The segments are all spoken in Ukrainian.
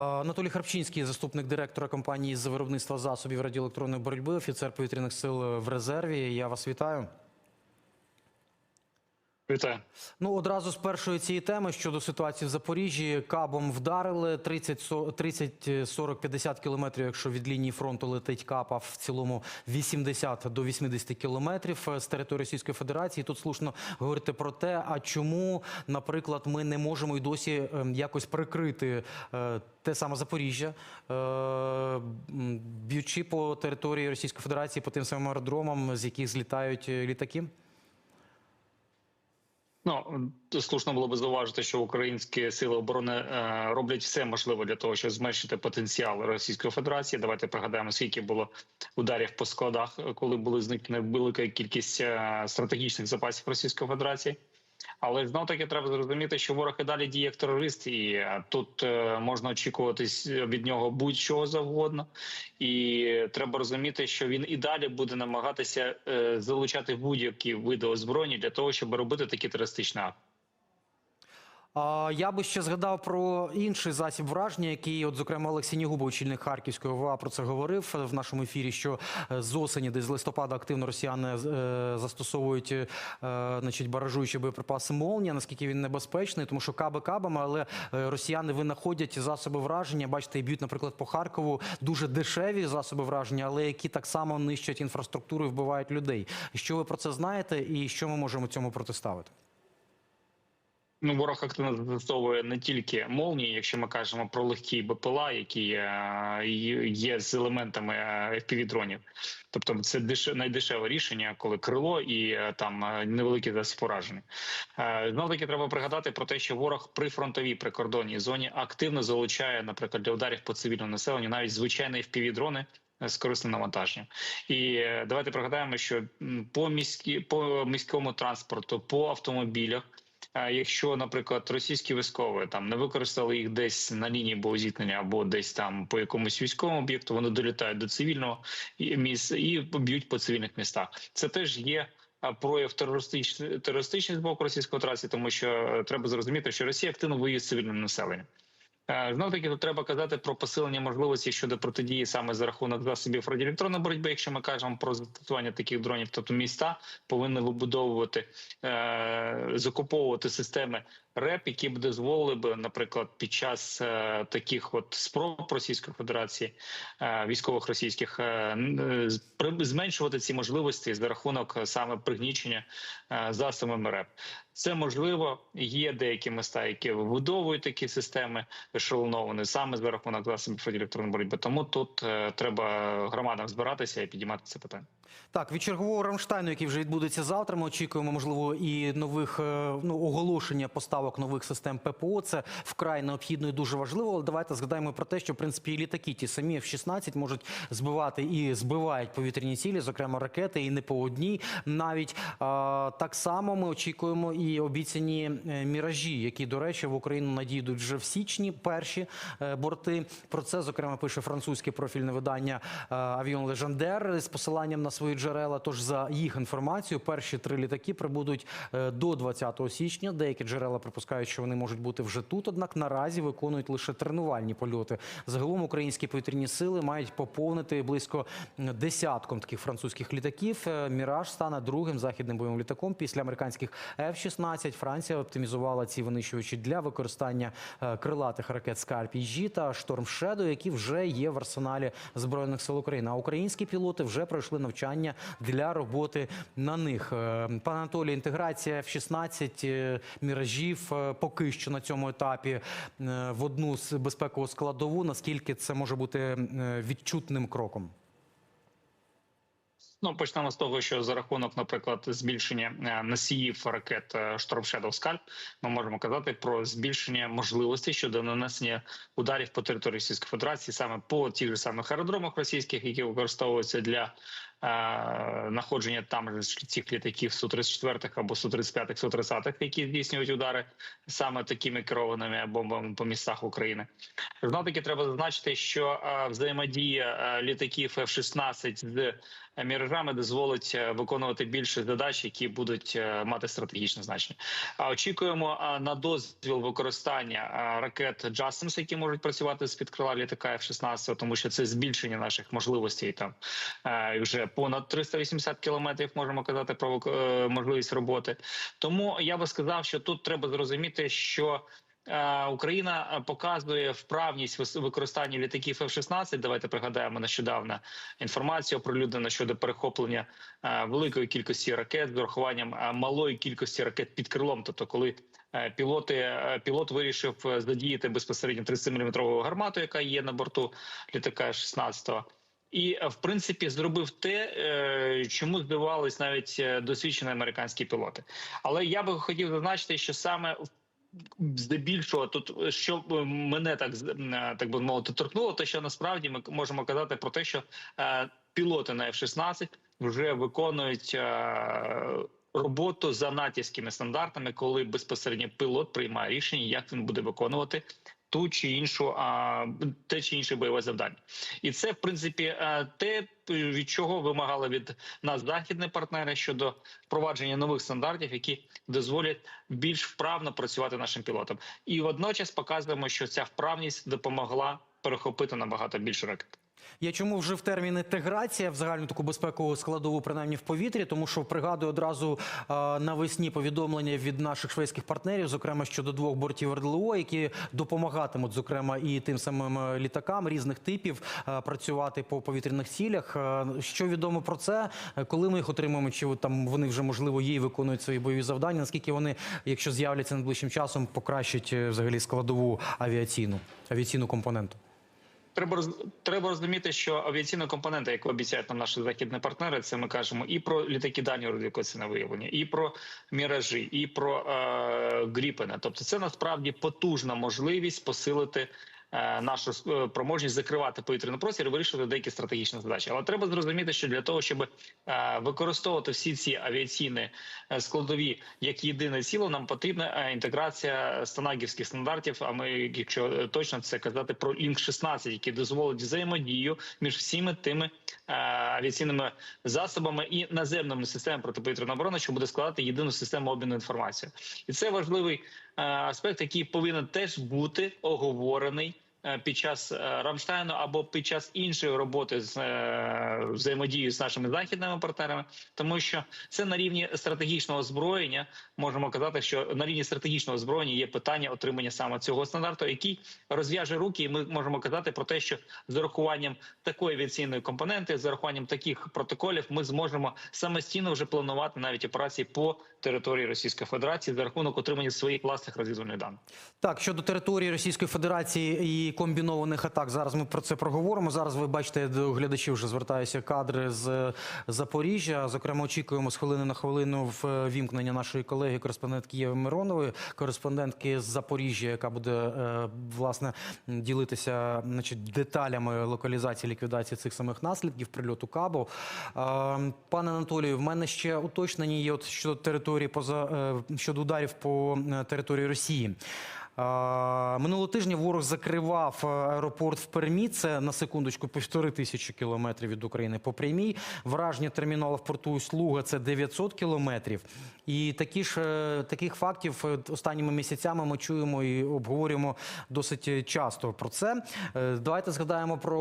Анатолій Харпчинський, заступник директора компанії з виробництва засобів радіоелектронної боротьби, офіцер повітряних сил в резерві. Я вас вітаю. Вітаю. Ну, одразу з першої цієї теми щодо ситуації в Запоріжжі. Кабом вдарили 30, со- 30 е, 40, 50 кілометрів, якщо від лінії фронту летить капа, в цілому 80 до 80 кілометрів е, з території Російської Федерації. Тут слушно говорити про те, а чому, наприклад, ми не можемо й досі ем, якось прикрити е, те саме Запоріжжя, е, б'ючи по території Російської Федерації по тим самим аеродромам, з яких злітають літаки? Ну слушно було би зауважити, що українські сили оборони е, роблять все можливе для того, щоб зменшити потенціал Російської Федерації. Давайте пригадаємо, скільки було ударів по складах, коли були зникнена велика кількість е, стратегічних запасів Російської Федерації. Але знов таки треба зрозуміти, що ворог і далі діє як терорист, і е, тут е, можна очікувати від нього будь-чого завгодно. І треба розуміти, що він і далі буде намагатися е, залучати будь-які види озброєння для того, щоб робити такі терористичні акти. Я би ще згадав про інший засіб враження, який, от, зокрема, Олексій Нігубов, очільник Харківської ОВА, про це говорив в нашому ефірі. Що е, з осені, десь з листопада, активно росіяни е, застосовують, е, значить, баражуючі боєприпаси молнія. Наскільки він небезпечний, тому що каби кабами, але росіяни винаходять засоби враження. Бачите, і б'ють, наприклад, по Харкову дуже дешеві засоби враження, але які так само нищать інфраструктуру і вбивають людей. Що ви про це знаєте, і що ми можемо цьому протиставити? Ну, ворог активно застосовує не тільки молнії, якщо ми кажемо про легкі БПЛА, які е, є з елементами FPV-дронів. Тобто, це деш... найдешеве рішення, коли крило і е, там е, невеликі засіб пораження. Знову таки треба пригадати про те, що ворог при фронтовій прикордонній зоні активно залучає, наприклад, для ударів по цивільному населенню навіть звичайні FPV-дрони, з корисним навантаженням. І е, давайте пригадаємо, що по міські по міському транспорту, по автомобілях. Якщо, наприклад, російські військові там не використали їх десь на лінії боєзіткнення або десь там по якомусь військовому об'єкту, вони долітають до цивільного міста і б'ють по цивільних містах. Це теж є. Прояв терористичних терористичних з боку Російської трасі, тому що е, треба зрозуміти, що Росія активно воює з цивільним населенням. Знов таки тут треба казати про посилення можливості щодо протидії саме за рахунок засобів радіоелектронної боротьби. Якщо ми кажемо про застосування таких дронів, тобто міста повинні вибудовувати е закуповувати системи РЕП, які б дозволили б, наприклад, під час е таких от спроб Російської Федерації е військових російських е зменшувати ці можливості за рахунок саме пригнічення е засобами РЕП. Це можливо. Є деякі міста, які вибудовують такі системи ешелоновані саме за рахунок засобів електронної боротьби. Тому тут е, треба громадам збиратися і підіймати це питання. Так, від чергового Рамштайну, який вже відбудеться завтра, ми очікуємо, можливо, і нових е, ну, оголошення поставок нових систем ППО. Це вкрай необхідно і дуже важливо. Але давайте згадаємо про те, що в принципі і літаки ті самі F-16 можуть збивати і збивають повітряні цілі, зокрема ракети, і не по одній. Навіть а, так само ми очікуємо і обіцяні е, міражі, які, до речі, в Україну надійдуть вже в січні. Перші е, борти. Про це зокрема пише французьке профільне видання Авіон Лежандер з посиланням на свої джерела. Тож за їх інформацією, перші три літаки прибудуть е, до 20 січня. Деякі джерела припускають, що вони можуть бути вже тут. Однак наразі виконують лише тренувальні польоти. Загалом українські повітряні сили мають поповнити близько десятком таких французьких літаків. Е, Міраж стане другим західним бойовим літаком після американських F-16. Франція оптимізувала ці винищувачі для використання е, крилатих ракет Скальп G та Шторм Шедо, які вже є в арсеналі збройних сил України. А українські пілоти вже пройшли навчання для роботи на них. Е, Пане Анатолій, інтеграція F-16 міражів е, поки що на цьому етапі е, в одну з безпекову складову. Наскільки це може бути відчутним кроком? Ну, почнемо з того, що за рахунок, наприклад, збільшення носіїв ракет Шторм Shadow Скальп, ми можемо казати про збільшення можливостей щодо нанесення ударів по території Російської Федерації, саме по тих же самих аеродромах російських, які використовуються для знаходження там цих літаків су 34 або су 35 су 30 які здійснюють удари саме такими керованими бомбами по містах України. Знов таки треба зазначити, що взаємодія літаків F-16 з мережами дозволить виконувати більше задач, які будуть мати стратегічне значення. Очікуємо на дозвіл використання ракет JASMS, які можуть працювати з під крила літака F-16, тому що це збільшення наших можливостей. Там вже понад 380 кілометрів можемо казати про е, можливість роботи. Тому я би сказав, що тут треба зрозуміти, що Е, Україна е, показує вправність використання літаків F-16. Давайте пригадаємо нещодавно інформацію оприлюднено щодо перехоплення великої кількості ракет з урахуванням малої кількості ракет під крилом. Тобто, коли пілоти пілот вирішив задіяти безпосередньо 30-мм гармату, яка є на борту літака F-16, і е, в принципі зробив те, е, чому здивувались навіть е, досвідчені американські пілоти. Але я би хотів зазначити, що саме в здебільшого тут що мене так так би мовити торкнуло, то що насправді ми можемо казати про те, що пілоти на F-16 вже виконують. Роботу за натівськими стандартами, коли безпосередньо пілот приймає рішення, як він буде виконувати ту чи іншу а, те чи інше бойове завдання, і це в принципі е, те, від чого вимагали від нас західні партнери щодо впровадження нових стандартів, які дозволять більш вправно працювати нашим пілотам, і водночас показуємо, що ця вправність допомогла перехопити набагато більше ракет. Я чому вжив термін інтеграція в загальну таку безпекову складову, принаймні в повітрі, тому що пригадую одразу навесні повідомлення від наших шведських партнерів, зокрема щодо двох бортів РДЛО, які допомагатимуть, зокрема, і тим самим е, літакам різних типів е, працювати по повітряних цілях. Е, Що відомо про це? Коли ми їх отримаємо? Чи там вони вже можливо є виконують свої бойові завдання? Наскільки вони, якщо з'являться найближчим часом, покращать взагалі складову авіаційну авіаційну компоненту? Треба треба розуміти, що авіаційна компонента, яку обіцяють нам наші західні партнери, це ми кажемо і про літаки дальнього радіокаційного виявлення, і про міражі, і про е, гріпена. Тобто, це насправді потужна можливість посилити. Е, Нашу е, проможність закривати повітряний простір і вирішувати деякі стратегічні задачі, але треба зрозуміти, що для того, щоб е, використовувати всі ці авіаційні е, складові як єдине ціло, нам потрібна е, інтеграція станагівських стандартів. А ми, якщо е, точно це казати про Лінк 16 який дозволить взаємодію між всіми тими е, авіаційними засобами і наземними системами протиповітряної оборони, що буде складати єдину систему обміну інформацією, і це важливий е, аспект, який повинен теж бути оговорений. Е, Під час е, Рамштайну або під час іншої роботи з е, взаємодією з нашими західними партнерами, тому що це на рівні стратегічного озброєння. Можемо казати, що на рівні стратегічного озброєння є питання отримання саме цього стандарту, який розв'яже руки, і ми можемо казати про те, що з урахуванням такої авіаційної компоненти, з урахуванням таких протоколів, ми зможемо самостійно вже планувати навіть операції по території Російської Федерації за рахунок отримання своїх власних розвідувальних даних. Так, щодо території Російської Федерації і комбінованих атак, зараз ми про це проговоримо. Зараз ви бачите, до глядачів вже звертаються кадри з Запоріжжя. Зокрема, очікуємо з хвилини на хвилину ввімкнення нашої колеги, кореспондентки Єви Миронової, кореспондентки з Запоріжжя, яка буде е, власне ділитися значить, деталями локалізації ліквідації цих самих наслідків прильоту Кабу. Е, Пане Анатолію, в мене ще уточнення є от щодо території поза е, щодо ударів по е, території Росії. Минулого тижня ворог закривав е, аеропорт в Пермі. Це на секундочку півтори тисячі кілометрів від України по прямій. Враження терміналу в порту Слуга це 900 кілометрів. І такі ж е, таких фактів е, останніми місяцями ми чуємо і обговорюємо досить часто про це. Давайте згадаємо про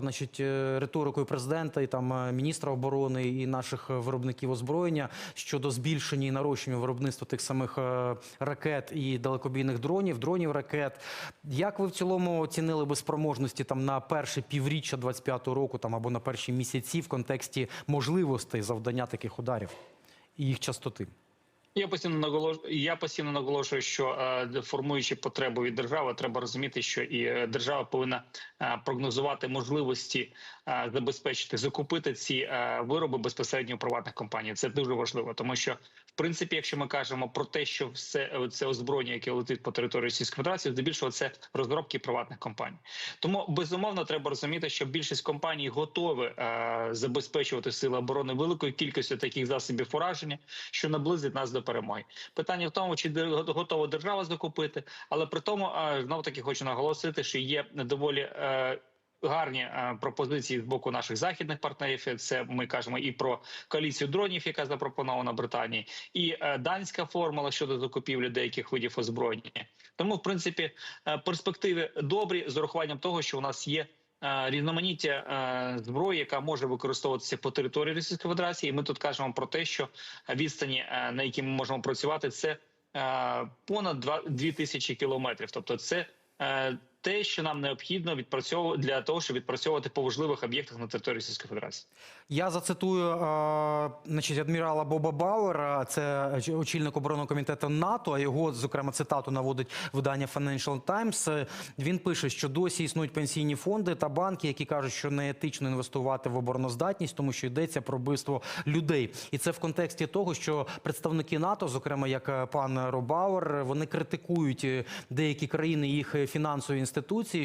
значить, риторику президента і там міністра оборони і наших виробників озброєння щодо збільшення і нарощення виробництва тих самих ракет і далекобійних дронів, дронів ракет. Як ви в цілому оцінили би спроможності там на перше півріччя 25-го року, там або на перші місяці в контексті можливостей завдання таких ударів і їх частоти? Я постійно наголошую, я постійно наголошую, що е, формуючи потребу від держави, треба розуміти, що і е, держава повинна е, прогнозувати можливості забезпечити закупити ці вироби безпосередньо у приватних компаній. Це дуже важливо, тому що в принципі, якщо ми кажемо про те, що все е, це озброєння, яке летить по території Російської Федерації, здебільшого це розробки приватних компаній. Тому безумовно треба розуміти, що більшість компаній готові е, забезпечувати сили оборони великою кількістю таких засобів ураження, що наблизить нас до перемоги. Питання в тому, чи готова держава закупити, але при тому знов таки хочу наголосити, що є доволі. е, Гарні е, пропозиції з боку наших західних партнерів. Це ми кажемо і про коаліцію дронів, яка запропонована Британії, і е, данська формула щодо закупівлі деяких видів озброєння. Тому, в принципі, е, перспективи добрі з урахуванням того, що у нас є. Різноманіття зброї, яка може використовуватися по території Російської Федерації, і ми тут кажемо про те, що відстані, на які ми можемо працювати, це понад 2 тисячі кілометрів. Тобто, це те, що нам необхідно відпрацьовувати для того, щоб відпрацьовувати по важливих об'єктах на території Російської Федерації. Я зацитую е, значить, адмірала Боба Бауера, це очільник оборонного комітету НАТО. А його зокрема цитату наводить видання Financial Times. Він пише, що досі існують пенсійні фонди та банки, які кажуть, що неетично інвестувати в обороноздатність, тому що йдеться про вбивство людей. І це в контексті того, що представники НАТО, зокрема як е, пан Робауер, вони критикують е, деякі країни їх фінансові інституції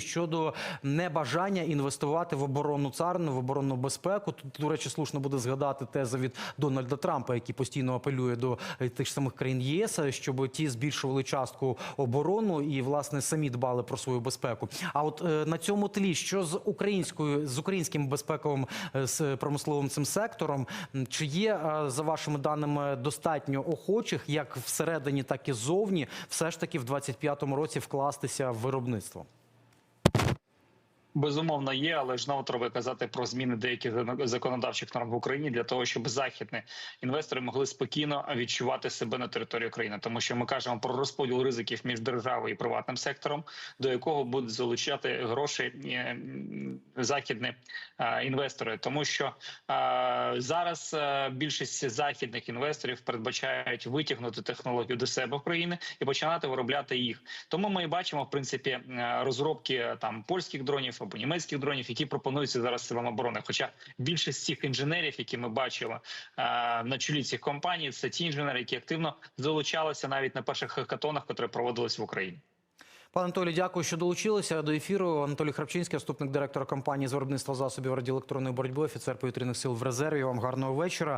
щодо небажання інвестувати в оборонну царину, в оборонну безпеку. Тут, до речі, слушно буде згадати тезу від Дональда Трампа, який постійно апелює до е, тих самих країн ЄС, щоб ті збільшували частку оборону і власне самі дбали про свою безпеку. А от е, на цьому тлі, що з українською з українським безпековим е, з промисловим цим сектором, чи є е, за вашими даними достатньо охочих, як всередині, так і ззовні, все ж таки в 25-му році вкластися в виробництво? Безумовно, є, але ж знову треба казати про зміни деяких законодавчих норм в Україні для того, щоб західні інвестори могли спокійно відчувати себе на території України, тому що ми кажемо про розподіл ризиків між державою і приватним сектором, до якого будуть залучати гроші е, західні е, інвестори, тому що е, зараз більшість західних інвесторів передбачають витягнути технологію до себе в країни і починати виробляти їх. Тому ми бачимо в принципі розробки там польських дронів або німецьких дронів, які пропонуються зараз силам оборони. Хоча більшість цих інженерів, які ми бачили на чолі цих компаній, це ті інженери, які активно залучалися навіть на перших хакатонах, які проводились в Україні. Пане Анатолій, дякую, що долучилися до ефіру. Анатолій Храпчинський, заступник директора компанії з виробництва засобів радіоелектронної боротьби, офіцер повітряних сил в резерві. Вам гарного вечора.